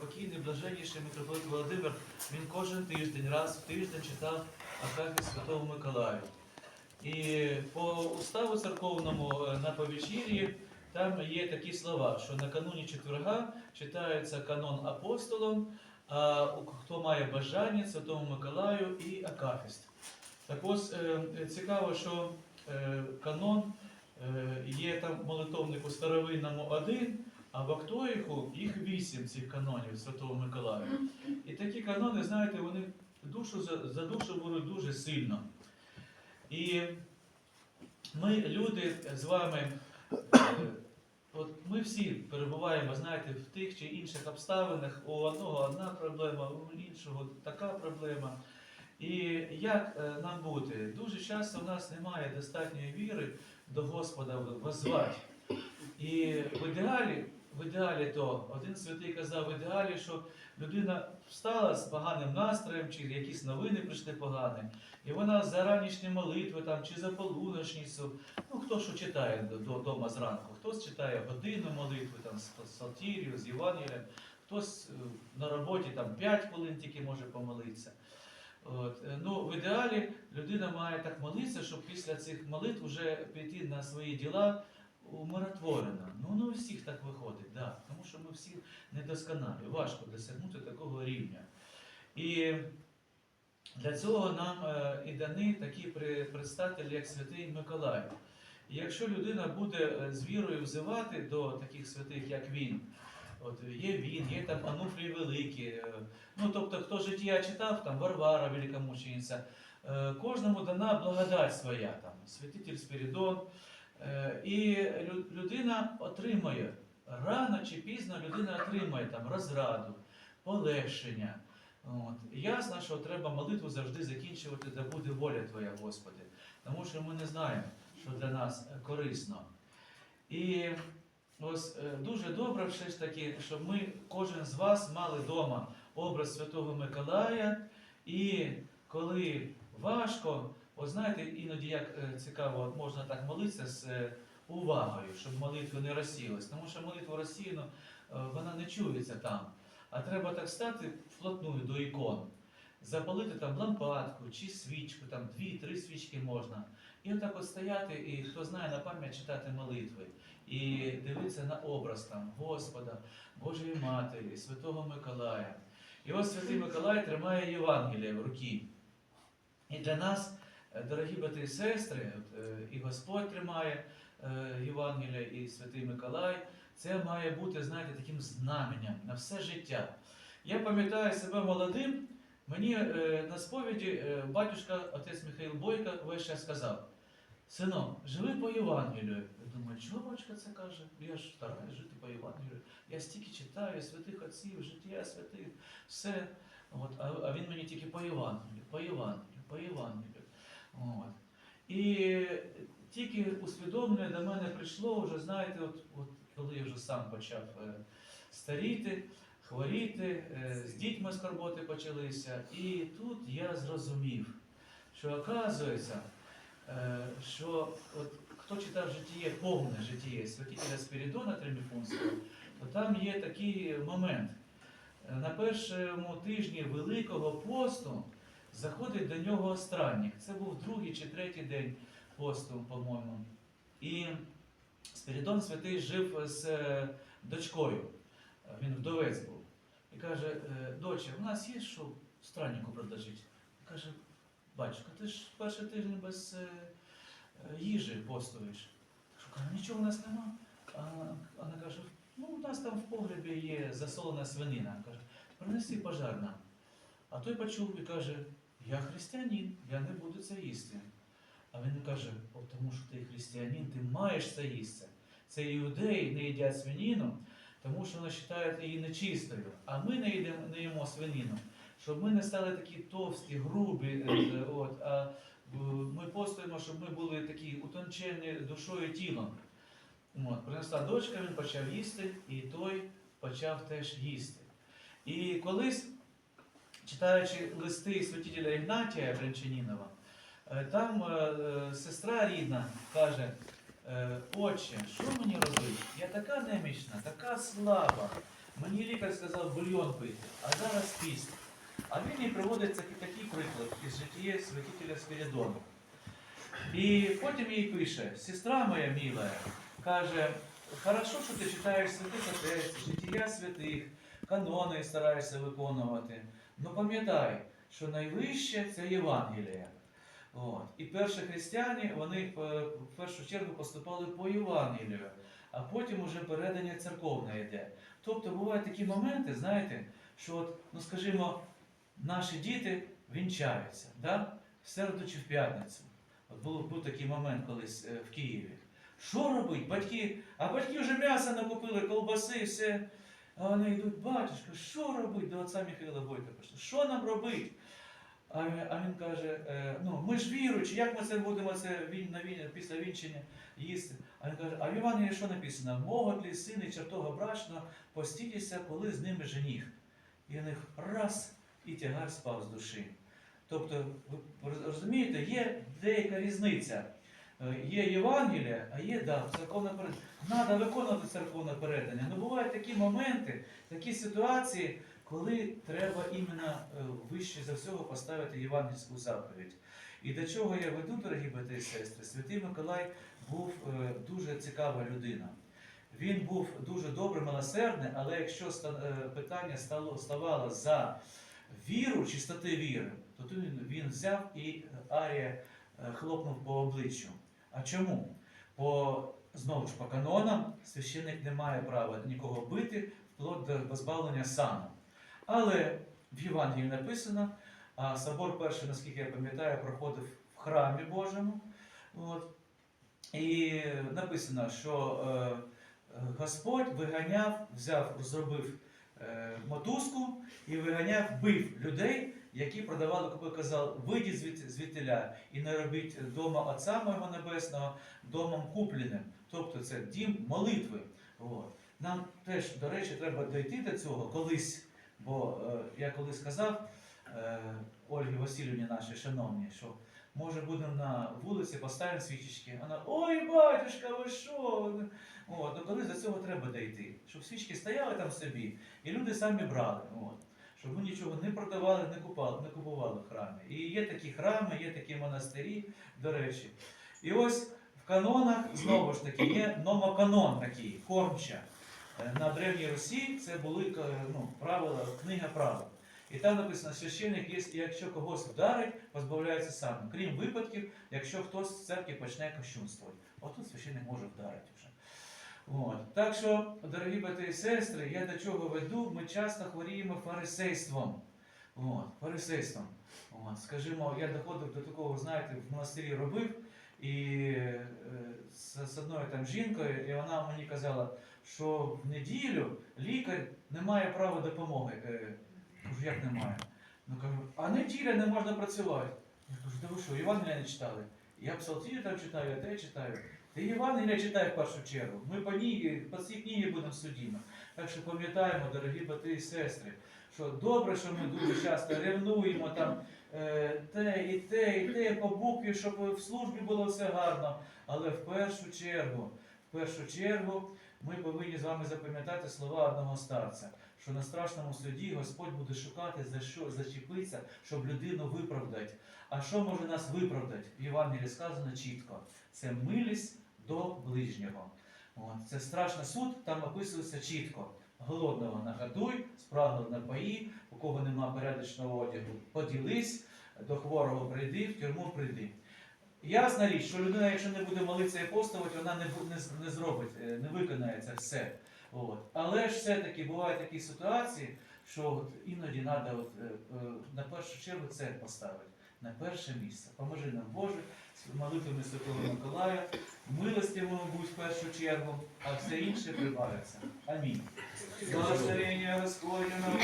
покійний блаженніший митрополит Володимир, він кожен тиждень, раз в тиждень читав Акафіст Святого Миколая. І по уставу церковному е, на повечір'ї там є такі слова, що накануні четверга читається канон апостолом, а хто має бажання Святому Миколаю і Акафіст. Так ось е, цікаво, що е, канон е, є там в молитовнику старовинному один, а в Актоїху їх вісім цих канонів Святого Миколая. І такі канони, знаєте, вони душу за, душу беруть дуже сильно. І ми, люди, з вами, е, от ми всі перебуваємо, знаєте, в тих чи інших обставинах. У одного одна проблема, у іншого така проблема. І як е, нам бути? Дуже часто в нас немає достатньої віри до Господа воззвати. І в ідеалі, в ідеалі то один святий казав, в ідеалі, що людина встала з поганим настроєм, чи якісь новини прийшли погані, і вона за ранішні молитви там, чи за полуночницю, ну хто що читає до- до- зранку, хтось читає годину молитви, там з Псалтірію, з Євангелієм, хтось е, на роботі там 5 хвилин тільки може помолитися. От. е, Ну, в ідеалі людина має так молитися, щоб після цих молитв вже піти на свої діла умиротворена. Ну, не у всіх так виходить, да. тому що ми всі недосконалі, важко досягнути такого рівня. І для цього нам е, і дані такі представителі, як святий Миколай. І якщо людина буде е, з вірою взивати до таких святих, як він, от є він, є там Ануфрій Великий, е, ну тобто, хто життя читав, там Варвара Великомучениця, кожному дана благодать своя, там, святитель Спірідон. Е, І людина отримає, рано чи пізно людина отримає там розраду, полегшення. От. Ясно, що треба молитву завжди закінчувати, да буде воля Твоя, Господи. Тому що ми не знаємо, що для нас корисно. І ось е, дуже добре все ж таки, щоб ми, кожен з вас, мали вдома образ Святого Миколая. І коли важко, от знаєте, іноді як е, цікаво, можна так молитися з е, увагою, щоб молитва не розсіялась. Тому що молитва розсіяна, е, вона не чується там. А треба так стати вплотную до ікон, запалити там лампадку чи свічку, там дві-три свічки можна. І отак от стояти, і хто знає на пам'ять читати молитви, і дивитися на образ там Господа, Божої Матері, Святого Миколая. І ось Святий Миколай тримає Євангеліє в руки. І для нас, дорогі брати і сестри, е, і Господь тримає е, Євангелія, і Святий Миколай, це має бути, знаєте, таким знаменем на все життя. Я пам'ятаю себе молодим, мені е, на сповіді е, батюшка, отець Михайло Бойко, весь час сказав: Синок, живи по Євангелію. Я думаю, чого батюшка це каже? Я ж стараюсь жити по Євангелію. Я стільки читаю святих отців, життя святих, все. От, а він мені тільки по Євангелію, по Євангелію, по Євангелію. От. І тільки усвідомлення до мене прийшло вже, знаєте, от, от коли я вже сам почав е, старіти, хворіти, е, з дітьми скорботи почалися. І тут я зрозумів, що оказується, е, що от, хто читав житіє, повне житіє святителя Спірідона Треміфунського, то там є такий момент. На першому тижні Великого посту заходить до нього странник. Це був другий чи третій день посту, по-моєму. І Спірідон Святий жив з е, дочкою. Він вдовець був. І каже, «Е, доча, у нас є що страннику предложити? Каже, батюшка, ти ж перший тиждень без е, їжі постуєш. Кажу, «Каже, нічого у нас нема. А вона каже, ну у нас там в погребі є засолена свинина. Каже, принеси пожар нам. А той почув і каже, я християнин, я не буду це їсти. А він каже, «О, тому що ти християнин, ти маєш це їсти. Це іудеї не їдять свинину, тому що вони вважають її нечистою. А ми не їдемо, не їмо свинину, щоб ми не стали такі товсті, грубі. е, е, От, а ми постуємо, щоб ми були такі утончені душою тілом. От, принесла дочка, він почав їсти, і той почав теж їсти. І колись, читаючи листи святителя Ігнатія Брянчанінова, е, там е, е, сестра рідна каже, отче, що мені робити? Я така немічна, така слаба. мені лікар сказав бульйон пити, а зараз піст. А він їй приводить такий, приклад із життя святителя Спірідону. І потім їй пише, сестра моя мила, каже, хорошо, що ти читаєш святих отець, життя святих, канони стараєшся виконувати. Ну пам'ятай, що найвище це Євангелія. От. І перші християни, вони е, в першу чергу поступали по Євангелію, а потім уже передання церковне йде. Тобто бувають такі моменти, знаєте, що от, ну скажімо, наші діти вінчаються, да? в середу чи в п'ятницю. От був, був такий момент колись е, в Києві. Що робить? Батьки, а батьки вже м'ясо накупили, колбаси, все. А вони йдуть, батюшка, що робить? До отця Михайла Бойка пішли. Що нам робить? А, він- каже, е, ну ми ж віруючі, як ми це будемо це на він, після вінчення їсти? А він каже, а в Івангелії що написано? Могут ли сини чертога брачного постітися, коли з ними жених? І в них раз і тягар спав з душі. Тобто, ви розумієте, є деяка різниця. Е, Є Євангелія, а є да, церковне передання. Треба виконувати церковне передання. Ну бувають такі моменти, такі ситуації, коли треба іменно е, вище за всього поставити євангельську заповідь. І до чого я веду, дорогі брати і сестри, святий Миколай був е, дуже цікава людина. Він був дуже добрий, милосердний, але якщо питання стало, ставало за віру, чистоти віри, то він, взяв і Арія хлопнув по обличчю. А чому? По, знову ж по канонам священник не має права нікого бити вплоть до позбавлення сану. Але в Євангелії написано, а собор перший, наскільки я пам'ятаю, проходив в храмі Божому. От. І написано, що е, Господь виганяв, взяв, зробив е, мотузку і виганяв, бив людей, які продавали купи, казав, вийдіть звід, звідтиля і не робіть дома Отця Мого Небесного домом купленим. Тобто це дім молитви. От. Нам теж, до речі, треба дойти до цього колись, бо е, я колись сказав е, Ольгі Васильівні нашій шановній, що може будемо на вулиці поставимо свічечки. Вона, ой, батюшка, ви що? От, ну колись до цього треба дійти, щоб свічки стояли там собі, і люди самі брали. От. Щоб ми нічого не продавали, не купували, не купували в храмі. І є такі храми, є такі монастирі, до речі. І ось в канонах знову ж таки є номоканон такий, кормча. Е, На Древній Русі це були е, ну, правила, книга правил. І там написано, священник, якщо когось вдарить, позбавляється сам, крім випадків, якщо хтось з церкви почне кощунствувати. Отут священник може вдарити вже. От. Так що, дорогі брати і сестри, я до чого веду, ми часто хворіємо фарисейством. От, фарисейством. От, скажімо, я доходив до такого, знаєте, в монастирі робив, і е, з, з одною там жінкою, і вона мені казала, що в неділю лікар не має права допомоги. Кажу, як немає? Ну кажу, а неділя не можна працювати. Я кажу, да ви що, Євангелія не читали? Я псалтирі там читаю, а те читаю. Ти Євангелія читай в першу чергу. Ми по ній, по цій книгі будемо судімо. Так що пам'ятаємо, дорогі брати і сестри, що добре, що ми дуже часто ревнуємо там е, те і те, і те по букві, щоб в службі було все гарно. Але в першу чергу, в першу чергу ми повинні з вами запам'ятати слова одного старця, що на страшному суді Господь буде шукати за що зачепитися, щоб людину виправдати. А що може нас виправдати? В Євангелії сказано чітко: це милість до ближнього. От. Це страшний суд, там описується чітко. Голодного нагодуй, спраглого напої, у кого нема порядочного одягу, поділись, до хворого прийди, в тюрму прийди. Ясна річ, що людина, якщо не буде молитися і постувати, вона не, не, не зробить, е, не виконає це все. От. Але ж все-таки бувають такі ситуації, що от іноді треба е, на першу чергу це поставити. На перше місце. Поможи нам Боже, молитвами Святого Миколая, милостивому будь в першу чергу, а все інше прибавиться. Амінь. Благословення Господня на